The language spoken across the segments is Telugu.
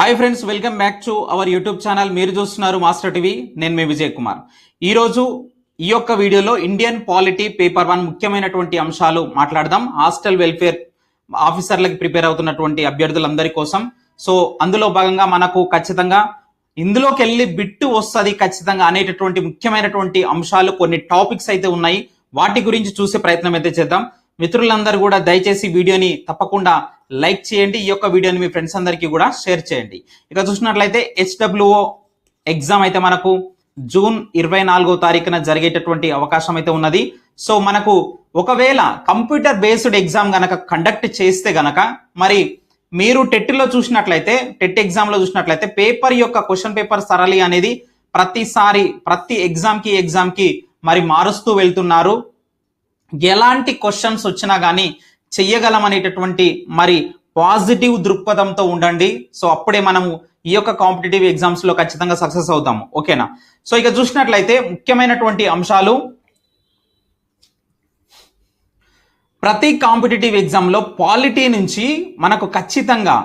Hi friends welcome back to our YouTube channel మీరు చూస్తున్నారు మాస్టర్ టీవీ నేను మీ విజయ్ కుమార్. ఈరోజు ఈ యొక్క వీడియోలో ఇండియన్ పాలిటీ పేపర్ వన్ ముఖ్యమైనటువంటి అంశాలు మాట్లాడదాం. హాస్టల్ వెల్ఫేర్ ఆఫీసర్లకు ప్రిపేర్ అవుతున్నటువంటి అభ్యర్థులందరి కోసం. సో అందులో భాగంగా మనకు ఖచ్చితంగా ఇందులోకి వెళ్ళి బిట్టు వస్తుంది ఖచ్చితంగా అనేటటువంటి ముఖ్యమైనటువంటి అంశాలు కొన్ని టాపిక్స్ అయితే ఉన్నాయి. వాటి గురించి చూసే ప్రయత్నం అయితే చేద్దాం. మిత్రులందరూ కూడా దయచేసి వీడియోని తప్పకుండా లైక్ చేయండి. ఈ యొక్క వీడియోని మీ ఫ్రెండ్స్ అందరికీ కూడా షేర్ చేయండి. ఇక చూసినట్లయితే హెచ్డబ్ల్యూఓ ఎగ్జామ్ అయితే మనకు జూన్ ఇరవై నాలుగో తారీఖున జరిగేటటువంటి అవకాశం అయితే ఉన్నది. సో మనకు ఒకవేళ కంప్యూటర్ బేస్డ్ ఎగ్జామ్ గనక కండక్ట్ చేస్తే గనక మరి మీరు టెట్లో చూసినట్లయితే టెట్ ఎగ్జామ్లో చూసినట్లయితే పేపర్ యొక్క క్వశ్చన్ పేపర్ సరళి అనేది ప్రతిసారి ప్రతి ఎగ్జామ్కి ఎగ్జామ్కి మరి మారుస్తూ వెళ్తున్నారు. ఎలాంటి క్వశ్చన్స్ వచ్చినా కానీ చెయ్యగలమనేటటువంటి మరి పాజిటివ్ దృక్పథంతో ఉండండి. సో అప్పుడే మనము ఈ యొక్క కాంపిటేటివ్ ఎగ్జామ్స్లో ఖచ్చితంగా సక్సెస్ అవుతాము. ఓకేనా సో ఇక చూసినట్లయితే ముఖ్యమైనటువంటి అంశాలు. ప్రతి కాంపిటేటివ్ ఎగ్జామ్లో పాలిటీ నుంచి మనకు ఖచ్చితంగా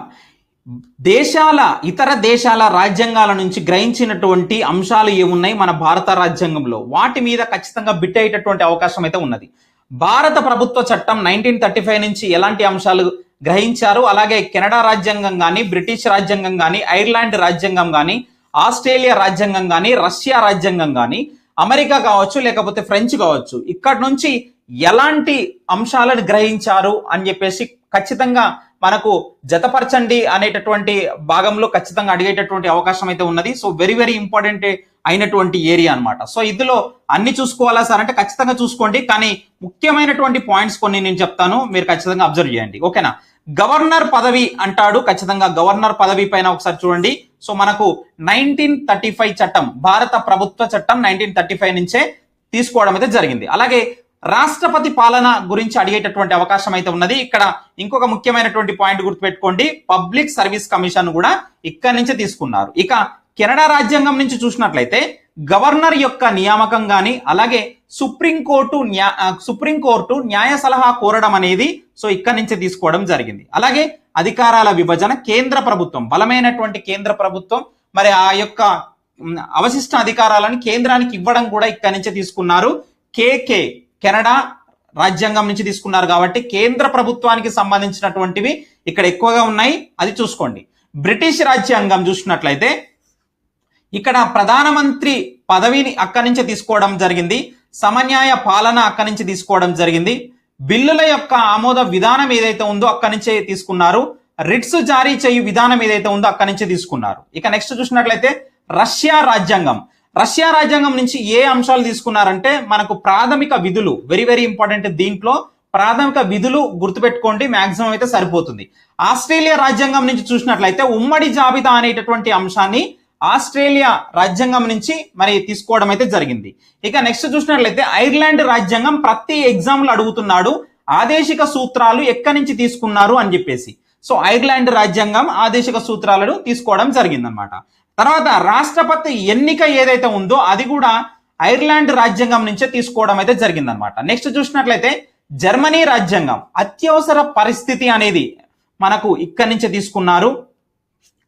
దేశాల ఇతర దేశాల రాజ్యాంగాల నుంచి గ్రహించినటువంటి అంశాలు ఏమున్నాయి మన భారత రాజ్యాంగంలో? వాటి మీద ఖచ్చితంగా బిట్ అయ్యేటటువంటి అవకాశం అయితే ఉన్నది. భారత ప్రభుత్వ చట్టం నైన్టీన్ థర్టీ ఫైవ్ నుంచి ఎలాంటి అంశాలు గ్రహించారు? అలాగే కెనడా రాజ్యాంగం కానీ బ్రిటిష్ రాజ్యాంగం కానీ ఐర్లాండ్ రాజ్యాంగం కానీ ఆస్ట్రేలియా రాజ్యాంగం కానీ రష్యా రాజ్యాంగం కానీ అమెరికా కావచ్చు లేకపోతే ఫ్రెంచ్ కావచ్చు. ఇక్కడ నుంచి ఎలాంటి అంశాలను గ్రహించారు అని చెప్పేసి ఖచ్చితంగా మనకు జతపరచండి అనేటటువంటి భాగంలో ఖచ్చితంగా అడిగేటటువంటి అవకాశం అయితే ఉన్నది. సో వెరీ వెరీ ఇంపార్టెంట్ అయినటువంటి ఏరియా అనమాట సో ఇందులో అన్ని చూసుకోవాలా సార్? అంటే ఖచ్చితంగా చూసుకోండి. కానీ ముఖ్యమైనటువంటి పాయింట్స్ కొన్ని నేను చెప్తాను. మీరు ఖచ్చితంగా అబ్జర్వ్ చేయండి. ఓకేనా? గవర్నర్ పదవి అంటాడు. ఖచ్చితంగా గవర్నర్ పదవి పైన ఒకసారి చూడండి. సో మనకు నైన్టీన్ థర్టీ ఫైవ్ చట్టం భారత ప్రభుత్వ చట్టం నైన్టీన్ థర్టీ ఫైవ్ నుంచే తీసుకోవడం అయితే జరిగింది. అలాగే రాష్ట్రపతి పాలన గురించి అడిగేటటువంటి అవకాశం అయితే ఉన్నది. ఇక్కడ ఇంకొక ముఖ్యమైనటువంటి పాయింట్ గుర్తుపెట్టుకోండి. పబ్లిక్ సర్వీస్ కమిషన్ కూడా ఇక్కడి నుంచే తీసుకున్నారు. ఇక కెనడా రాజ్యాంగం నుంచి చూసినట్లయితే గవర్నర్ యొక్క నియామకం కానీ అలాగే సుప్రీంకోర్టు న్యా సుప్రీంకోర్టు న్యాయ సలహా కోరడం అనేది సో ఇక్కడి నుంచే తీసుకోవడం జరిగింది. అలాగే అధికారాల విభజన కేంద్ర ప్రభుత్వం బలమైనటువంటి కేంద్ర ప్రభుత్వం మరి ఆ యొక్క అవశిష్ట అధికారాలను కేంద్రానికి ఇవ్వడం కూడా ఇక్కడి నుంచే తీసుకున్నారు. కేకే కెనడా రాజ్యాంగం నుంచి తీసుకున్నారు కాబట్టి కేంద్ర ప్రభుత్వానికి సంబంధించినటువంటివి ఇక్కడ ఎక్కువగా ఉన్నాయి. అది చూసుకోండి. బ్రిటిష్ రాజ్యాంగం చూసినట్లయితే ఇక్కడ ప్రధానమంత్రి పదవిని అక్కడి నుంచి తీసుకోవడం జరిగింది. సమన్యాయ పాలన అక్కడి నుంచి తీసుకోవడం జరిగింది. బిల్లుల యొక్క ఆమోద విధానం ఏదైతే ఉందో అక్కడి నుంచే తీసుకున్నారు. రిట్స్ జారీ చేయు విధానం ఏదైతే ఉందో అక్కడి నుంచే తీసుకున్నారు. ఇక నెక్స్ట్ చూసినట్లయితే రష్యా రాజ్యాంగం. రష్యా రాజ్యాంగం నుంచి ఏ అంశాలు తీసుకున్నారంటే మనకు ప్రాథమిక విధులు వెరీ వెరీ ఇంపార్టెంట్ దీంట్లో ప్రాథమిక విధులు గుర్తుపెట్టుకోండి మాక్సిమం అయితే సరిపోతుంది. ఆస్ట్రేలియా రాజ్యాంగం నుంచి చూసినట్లయితే ఉమ్మడి జాబితా అనేటటువంటి అంశాన్ని ఆస్ట్రేలియా రాజ్యాంగం నుంచి మరి తీసుకోవడం అయితే జరిగింది. ఇక నెక్స్ట్ చూసినట్లయితే ఐర్లాండ్ రాజ్యాంగం ప్రతి ఎగ్జామ్లు అడుగుతున్నాడు ఆదేశిక సూత్రాలు ఎక్కడి నుంచి తీసుకున్నారు అని చెప్పేసి. సో ఐర్లాండ్ రాజ్యాంగం ఆదేశిక సూత్రాలను తీసుకోవడం జరిగిందనమాట తర్వాత రాష్ట్రపతి ఎన్నిక ఏదైతే ఉందో అది కూడా ఐర్లాండ్ రాజ్యాంగం నుంచే తీసుకోవడం అయితే జరిగిందనమాట నెక్స్ట్ చూసినట్లయితే జర్మనీ రాజ్యాంగం అత్యవసర పరిస్థితి అనేది మనకు ఇక్కడి నుంచే తీసుకున్నారు.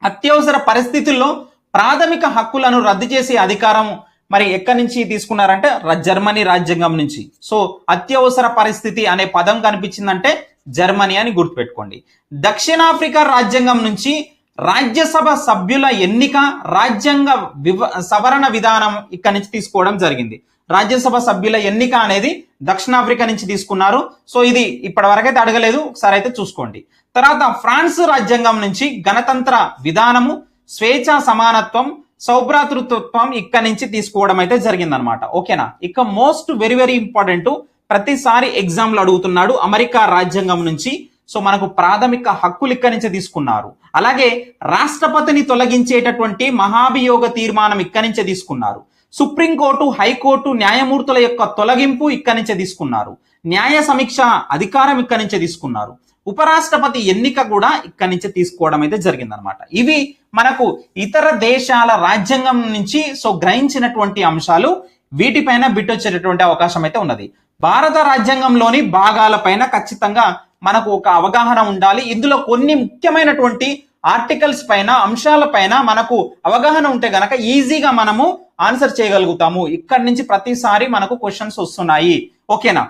అత్యవసర పరిస్థితుల్లో ప్రాథమిక హక్కులను రద్దు చేసే అధికారం మరి ఎక్కడి నుంచి తీసుకున్నారంటే జర్మనీ రాజ్యాంగం నుంచి. సో అత్యవసర పరిస్థితి అనే పదం కనిపించిందంటే జర్మనీ అని గుర్తుపెట్టుకోండి. దక్షిణాఫ్రికా రాజ్యాంగం నుంచి రాజ్యసభ సభ్యుల ఎన్నిక రాజ్యాంగ వివ సవరణ విధానం ఇక్కడి నుంచి తీసుకోవడం జరిగింది. రాజ్యసభ సభ్యుల ఎన్నిక అనేది దక్షిణాఫ్రికా నుంచి తీసుకున్నారు. సో ఇది ఇప్పటి వరకైతే అడగలేదు. ఒకసారి అయితే చూసుకోండి. తర్వాత ఫ్రాన్స్ రాజ్యాంగం నుంచి గణతంత్ర విధానము స్వేచ్ఛ సమానత్వం సౌభ్రాతృత్వం ఇక్కడి నుంచి తీసుకోవడం అయితే జరిగిందనమాట ఓకేనా? ఇక మోస్ట్ వెరీ వెరీ ఇంపార్టెంట్ ప్రతిసారి ఎగ్జామ్లు అడుగుతున్నాడు అమెరికా రాజ్యాంగం నుంచి. సో మనకు ప్రాథమిక హక్కులు ఇక్కడి నుంచి తీసుకున్నారు. అలాగే రాష్ట్రపతిని తొలగించేటటువంటి మహాభియోగ తీర్మానం ఇక్కడి నుంచే తీసుకున్నారు. సుప్రీంకోర్టు హైకోర్టు న్యాయమూర్తుల యొక్క తొలగింపు ఇక్కడి నుంచే తీసుకున్నారు. న్యాయ సమీక్ష అధికారం ఇక్కడి నుంచే తీసుకున్నారు. ఉపరాష్ట్రపతి ఎన్నిక కూడా ఇక్కడి నుంచే తీసుకోవడం అయితే జరిగిందనమాట ఇవి మనకు ఇతర దేశాల రాజ్యాంగం నుంచి సో గ్రహించినటువంటి అంశాలు వీటిపైన బిట్టొచ్చేటటువంటి అవకాశం అయితే ఉన్నది. భారత రాజ్యాంగంలోని భాగాలపైన ఖచ్చితంగా మనకు ఒక అవగాహన ఉండాలి. ఇందులో కొన్ని ముఖ్యమైనటువంటి ఆర్టికల్స్ పైన అంశాల పైన మనకు అవగాహన ఉంటే గనక ఈజీగా మనము ఆన్సర్ చేయగలుగుతాము. ఇక్కడ నుంచి ప్రతిసారి మనకు క్వశ్చన్స్ వస్తున్నాయి. ఓకేనా?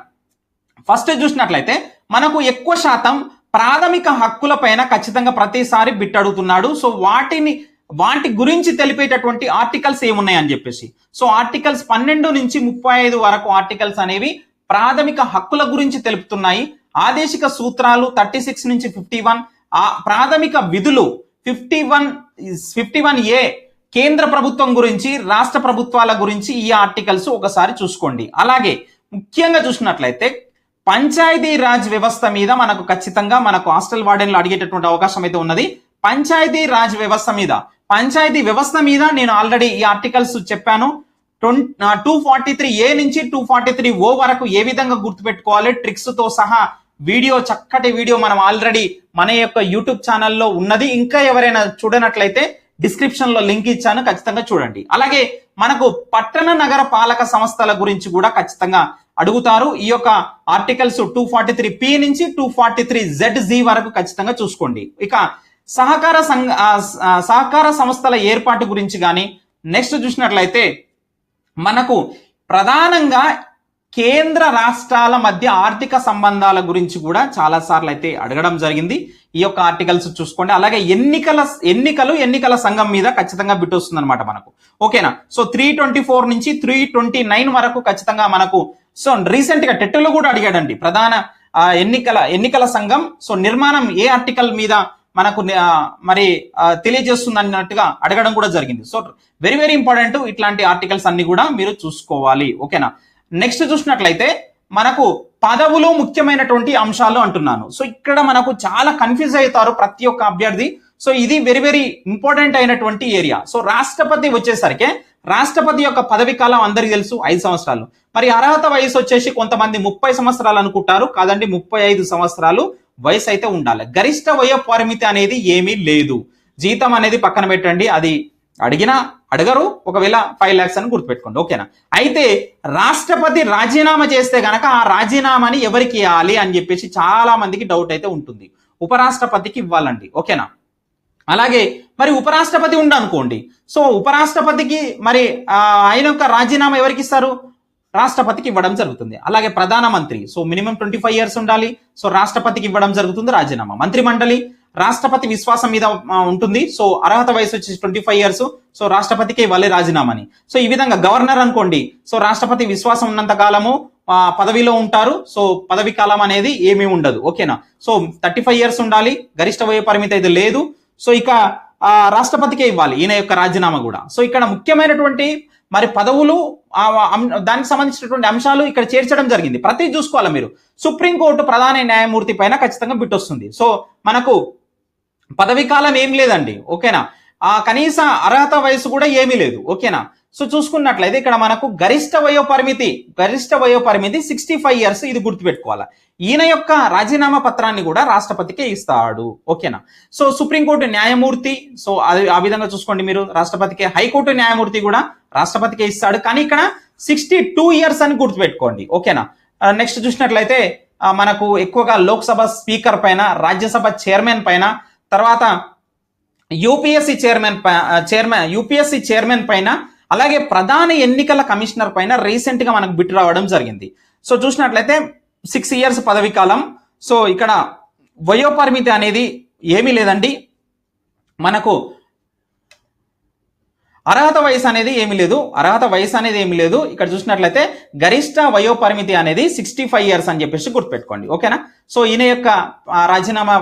ఫస్ట్ చూసినట్లయితే మనకు ఎక్కువ శాతం ప్రాథమిక హక్కుల పైన ఖచ్చితంగా ప్రతిసారి బిట్ అడుగుతున్నాడు. సో వాటిని వాటి గురించి తెలిపేటటువంటి ఆర్టికల్స్ ఏమున్నాయి అని చెప్పేసి. సో ఆర్టికల్స్ పన్నెండు నుంచి ముప్పై ఐదు వరకు ఆర్టికల్స్ అనేవి ప్రాథమిక హక్కుల గురించి తెలుపుతున్నాయి. ఆదేశిక సూత్రాలు థర్టీ సిక్స్ నుంచి ఫిఫ్టీ వన్. ఆ ప్రాథమిక విధులు fifty one fifty one A కేంద్ర ప్రభుత్వం గురించి రాష్ట్ర ప్రభుత్వాల గురించి ఈ ఆర్టికల్స్ ఒకసారి చూసుకోండి. అలాగే ముఖ్యంగా చూసినట్లయితే పంచాయతీ రాజ్ వ్యవస్థ మీద మనకు ఖచ్చితంగా మనకు హాస్టల్ వార్డెన్లు అడిగేటటువంటి అవకాశం అయితే ఉన్నది. పంచాయతీ రాజ్ వ్యవస్థ మీద పంచాయతీ వ్యవస్థ మీద నేను ఆల్రెడీ ఈ ఆర్టికల్స్ చెప్పాను. టూ ఫార్టీ త్రీ ఏ నుంచి టూ ఫార్టీ త్రీ ఓ వరకు ఏ విధంగా గుర్తుపెట్టుకోవాలి ట్రిక్స్తో సహా వీడియో చక్కటి వీడియో మనం ఆల్రెడీ మన యొక్క యూట్యూబ్ ఛానల్లో ఉన్నది. ఇంకా ఎవరైనా చూడనట్లయితే డిస్క్రిప్షన్లో లింక్ ఇచ్చాను ఖచ్చితంగా చూడండి. అలాగే మనకు పట్టణ నగర పాలక సంస్థల గురించి కూడా ఖచ్చితంగా అడుగుతారు. ఈ యొక్క articles two forty three P నుంచి two forty three Z G వరకు ఖచ్చితంగా చూసుకోండి. ఇక సహకార సంఘ సహకార సంస్థల ఏర్పాటు గురించి కానీ నెక్స్ట్ చూసినట్లయితే మనకు ప్రధానంగా కేంద్ర రాష్ట్రాల మధ్య ఆర్థిక సంబంధాల గురించి కూడా చాలా సార్లు అయితే అడగడం జరిగింది. ఈ యొక్క ఆర్టికల్స్ చూసుకోండి. అలాగే ఎన్నికల ఎన్నికలు ఎన్నికల సంఘం మీద ఖచ్చితంగా బిట్టొస్తుంది అనమాట మనకు. ఓకేనా? సో త్రీ ట్వంటీ ఫోర్ నుంచి త్రీ ట్వంటీ నైన్ వరకు ఖచ్చితంగా మనకు సో రీసెంట్గా టెట్లో కూడా అడిగాడండి. ప్రధాన ఎన్నికల ఎన్నికల సంఘం. సో నిర్మాణం ఏ ఆర్టికల్ మీద మనకు మరి తెలియజేస్తుంది అన్నట్టుగా అడగడం కూడా జరిగింది. సో వెరీ వెరీ ఇంపార్టెంట్ ఇట్లాంటి ఆర్టికల్స్ అన్ని కూడా మీరు చూసుకోవాలి. ఓకేనా? నెక్స్ట్ చూసినట్లయితే మనకు పదవులు ముఖ్యమైనటువంటి అంశాలు అంటున్నాను. సో ఇక్కడ మనకు చాలా కన్ఫ్యూజ్ అవుతారు ప్రతి ఒక్క అభ్యర్థి. సో ఇది వెరీ వెరీ ఇంపార్టెంట్ అయినటువంటి ఏరియా సో రాష్ట్రపతి వచ్చేసరికి రాష్ట్రపతి యొక్క పదవి కాలం అందరికీ తెలుసు ఐదు సంవత్సరాలు. మరి అర్హత వయసు వచ్చేసి కొంతమంది ముప్పై సంవత్సరాలు అనుకుంటారు. కాదండి ముప్పై ఐదు సంవత్సరాలు వయసు అయితే ఉండాలి. గరిష్ట వయో పరిమితి అనేది ఏమీ లేదు. జీతం అనేది పక్కన పెట్టండి అది అడిగినా అడగరు ఒకవేళ ఫైవ్ ల్యాక్స్ అని గుర్తుపెట్టుకోండి. ఓకేనా అయితే రాష్ట్రపతి రాజీనామా చేస్తే గనక ఆ రాజీనామాని ఎవరికి ఇవ్వాలి అని చెప్పేసి చాలా మందికి డౌట్ అయితే ఉంటుంది. ఉపరాష్ట్రపతికి ఇవ్వాలండి. ఓకేనా అలాగే మరి ఉపరాష్ట్రపతి ఉండనుకోండి సో ఉపరాష్ట్రపతికి మరి ఆయన యొక్క రాజీనామా ఎవరికి ఇస్తారు? రాష్ట్రపతికి ఇవ్వడం జరుగుతుంది. అలాగే ప్రధానమంత్రి. So minimum twenty five years ఉండాలి. సో రాష్ట్రపతికి ఇవ్వడం జరుగుతుంది రాజీనామా. మంత్రి మండలి రాష్ట్రపతి విశ్వాసం మీద ఉంటుంది. సో అర్హత వయసు వచ్చి ట్వంటీ ఫైవ్ ఇయర్స్ సో రాష్ట్రపతికి ఇవ్వాలి రాజీనామాని. సో ఈ విధంగా గవర్నర్ అనుకోండి. సో రాష్ట్రపతి విశ్వాసం ఉన్నంత కాలము పదవిలో ఉంటారు. సో పదవి కాలం అనేది ఏమీ ఉండదు. ఓకేనా? సో థర్టీ ఫైవ్ ఇయర్స్ ఉండాలి. గరిష్ట వయ పరిమితి అయితే లేదు. సో ఇక ఆ, రాష్ట్రపతికే ఇవ్వాలి ఈయన యొక్క రాజీనామా కూడా. సో ఇక్కడ ముఖ్యమైనటువంటి మరి పదవులు దానికి సంబంధించినటువంటి అంశాలు ఇక్కడ చేర్చడం జరిగింది. ప్రతి చూసుకోవాలి మీరు. సుప్రీంకోర్టు ప్రధాన న్యాయమూర్తి పైన ఖచ్చితంగా బిట్టొస్తుంది. సో మనకు పదవి కాలం ఏం లేదండి ఓకేనా? ఆ కనీస అర్హత వయసు కూడా ఏమీ లేదు ఓకేనా? సో చూసుకున్నట్లయితే ఇక్కడ మనకు గరిష్ట వయో పరిమితి గరిష్ట వయో పరిమితి సిక్స్టీ ఫైవ్ ఇయర్స్ ఇది గుర్తుపెట్టుకోవాలి. ఈయన యొక్క రాజీనామా పత్రాన్ని కూడా రాష్ట్రపతికే ఇస్తాడు ఓకేనా? సో సుప్రీంకోర్టు న్యాయమూర్తి సో అది ఆ విధంగా చూసుకోండి మీరు రాష్ట్రపతికి హైకోర్టు న్యాయమూర్తి కూడా రాష్ట్రపతికే ఇస్తాడు. కానీ ఇక్కడ సిక్స్టీ టూ ఇయర్స్ అని గుర్తుపెట్టుకోండి ఓకేనా? నెక్స్ట్ చూసినట్లయితే మనకు ఎక్కువగా లోక్సభ స్పీకర్ పైన రాజ్యసభ చైర్మన్ పైన తర్వాత UPSC chairman chairman UPSC chairman పైన అలాగే ప్రధాన ఎన్నికల కమిషనర్ పైన రీసెంట్గా మనకు బిట్ రావడం జరిగింది. సో చూసినట్లయితే సిక్స్ ఇయర్స్ పదవి కాలం. సో ఇక్కడ వయోపరిమితి అనేది ఏమీ లేదండి. మనకు అర్హత వయసు అనేది ఏమి లేదు. అర్హత వయసు అనేది ఏమి లేదు. ఇక్కడ చూసినట్లయితే గరిష్ట వయో పరిమితి అనేది సిక్స్టీ ఫైవ్ ఇయర్స్ అని చెప్పేసి గుర్తుపెట్టుకోండి. ఓకేనా సో ఈయన యొక్క రాజీనామా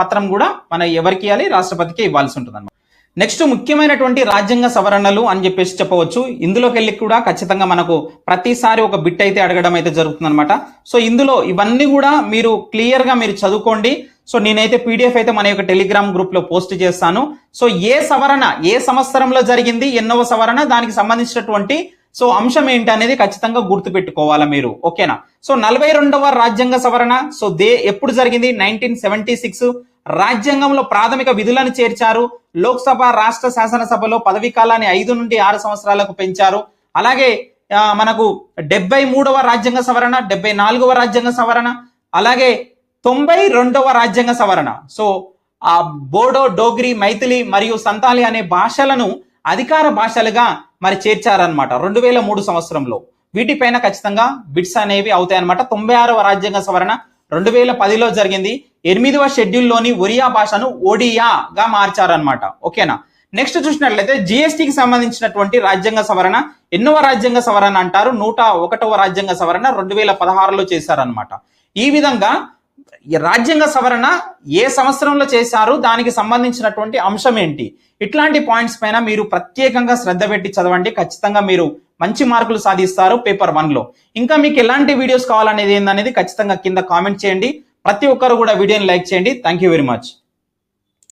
పత్రం కూడా మన ఎవరికి ఇవ్వాలి? రాష్ట్రపతికి ఇవ్వాల్సి ఉంటుంది నెక్స్ట్ ముఖ్యమైనటువంటి రాజ్యాంగ సవరణలు అని చెప్పేసి చెప్పవచ్చు. ఇందులోకి వెళ్ళి కూడా ఖచ్చితంగా మనకు ప్రతిసారి ఒక బిట్ అయితే అడగడం అయితే జరుగుతుందన్నమాట. సో ఇందులో ఇవన్నీ కూడా మీరు క్లియర్గా మీరు చదువుకోండి. సో నేనైతే పీడిఎఫ్ అయితే మన యొక్క టెలిగ్రామ్ గ్రూప్లో పోస్ట్ చేస్తాను. సో ఏ సవరణ ఏ సంవత్సరంలో జరిగింది ఎన్నవ సవరణ దానికి సంబంధించినటువంటి సో అంశం ఏంటి అనేది ఖచ్చితంగా గుర్తు పెట్టుకోవాలా మీరు. ఓకేనా? సో నలభై రెండవ రాజ్యాంగ సవరణ సో దే ఎప్పుడు జరిగింది? నైన్టీన్ సెవెంటీ సిక్స్ రాజ్యాంగంలో ప్రాథమిక విధులను చేర్చారు. లోక్సభ రాష్ట్ర శాసనసభలో పదవీ కాలాన్ని ఐదు నుండి ఆరు సంవత్సరాలకు పెంచారు. అలాగే ఆ, మనకు డెబ్బై మూడవ రాజ్యాంగ సవరణ డెబ్బై నాలుగవ రాజ్యాంగ సవరణ అలాగే తొంభై రెండవ రాజ్యాంగ సవరణ. సో ఆ బోడో డోగ్రి మైథిలి మరియు సంతాలి అనే భాషలను అధికార భాషలుగా మరి చేర్చారనమాట రెండు వేల మూడు సంవత్సరంలో. వీటిపైన ఖచ్చితంగా బిట్స్ అనేవి అవుతాయన్నమాట. తొంభై ఆరవ రాజ్యాంగ సవరణ రెండు వేల పదిలో జరిగింది. ఎనిమిదవ షెడ్యూల్లోని ఒరియా భాషను ఒడియాగా మార్చారనమాట ఓకేనా? నెక్స్ట్ చూసినట్లయితే జిఎస్టికి సంబంధించినటువంటి రాజ్యాంగ సవరణ ఎన్నవ రాజ్యాంగ సవరణ అంటారు. నూట ఒకటవ రాజ్యాంగ సవరణ రెండు వేల పదహారులో చేశారనమాట ఈ విధంగా రాజ్యాంగ సవరణ ఏ సంవత్సరంలో చేశారు? దానికి సంబంధించినటువంటి అంశం ఏంటి? ఇట్లాంటి పాయింట్స్ పైన మీరు ప్రత్యేకంగా శ్రద్ధ పెట్టి చదవండి. ఖచ్చితంగా మీరు మంచి మార్కులు సాధిస్తారు పేపర్ వన్లో. ఇంకా మీకు ఎలాంటి వీడియోస్ కావాలనేది ఏందనేది ఖచ్చితంగా కింద కామెంట్ చేయండి. ప్రతి ఒక్కరు కూడా వీడియోని లైక్ చేయండి. Thank you very much.